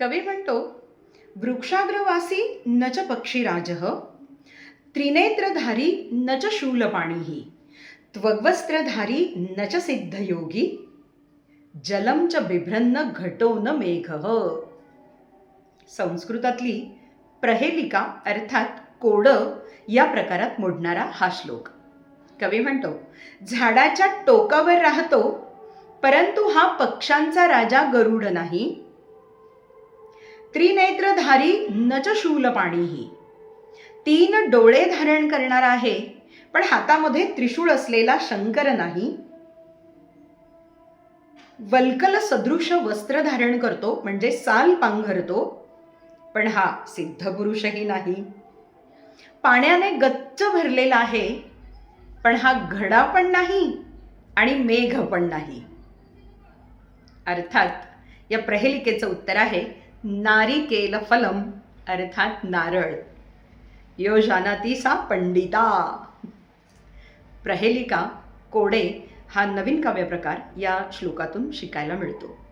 कवी म्हणतो वृक्षाग्रवासी न च पक्षीराज त्रिनेत्रधारी न च शूलपाणीही त्वग्वस्त्रधारी न च सिद्धयोगी जलम च बिभ्रन्न घटो न मेघ. संस्कृतातली प्रहेलिका अर्थात कोडं या प्रकारात मोडणारा हा श्लोक. कवी म्हणतो झाडाच्या टोकावर राहतो परंतु हा पक्ष्यांचा राजा गरुड नाही त्रिनेत्रधारी नच शूलपाणीही तीन डोळे धारण करणार आहे पण हातामध्ये त्रिशूळ असलेला शंकर नाही. वल्कल सदृश वस्त्र धारण करतो म्हणजे साल पांघरतो पण हा सिद्ध पुरुषही नाही. पाण्याने गच्च भरलेला आहे पण हा घडा पण नाही आणि मेघ पण नाही. अर्थात या प्रहेलिकेचं उत्तर आहे नारिकेल फलम अर्थात नारळ. यो जानाती सा पंडिता. प्रहेलिका कोडे हा नवीन काव्यप्रकार या श्लोकातून शिकायला मिळतो.